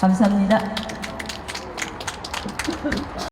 감사합니다.